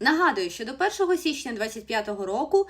Нагадую, що до 1 січня 2025 року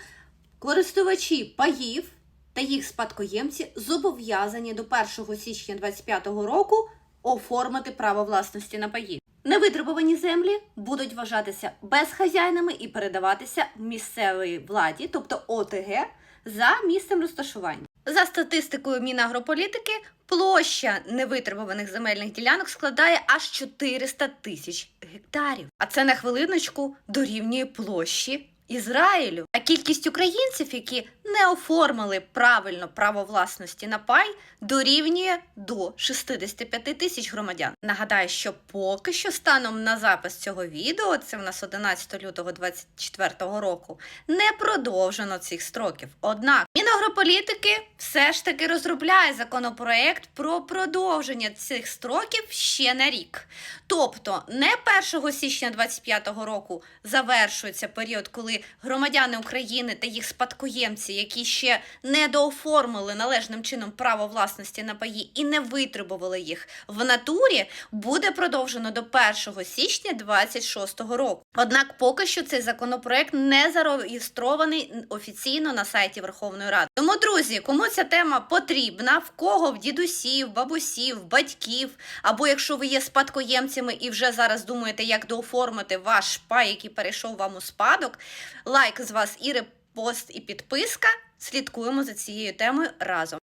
користувачі паїв та їх спадкоємці зобов'язані до 1 січня 2025 року оформити право власності на паї. Невитребувані землі будуть вважатися безхазяйними і передаватися місцевій владі, тобто ОТГ, за місцем розташування. За статистикою Мінагрополітики, площа невитребуваних земельних ділянок складає аж 400 тисяч гектарів. А це на хвилиночку дорівнює площі Ізраїлю. А кількість українців, які не оформили правильно право власності на пай, дорівнює до 65 тисяч громадян. Нагадаю, що поки що станом на запис цього відео, це в нас 11 лютого 2024 року, не продовжено цих строків. Однак Мінагрополітики все ж таки розробляє законопроект про продовження цих строків ще на рік. Тобто не 1 січня 2025 року завершується період, коли громадяни України та їх спадкоємці, які ще не дооформили належним чином право власності на паї і не витребували їх в натурі, буде продовжено до 1 січня 2026 року. Однак поки що цей законопроект не зареєстрований офіційно на сайті Верховної Ради. Тому, друзі, кому ця тема потрібна, в кого в дідусів, бабусів, батьків, або якщо ви є спадкоємцями і вже зараз думаєте, як дооформити ваш пай, який перейшов вам у спадок, лайк з вас і репост, і підписка. Слідкуємо за цією темою разом.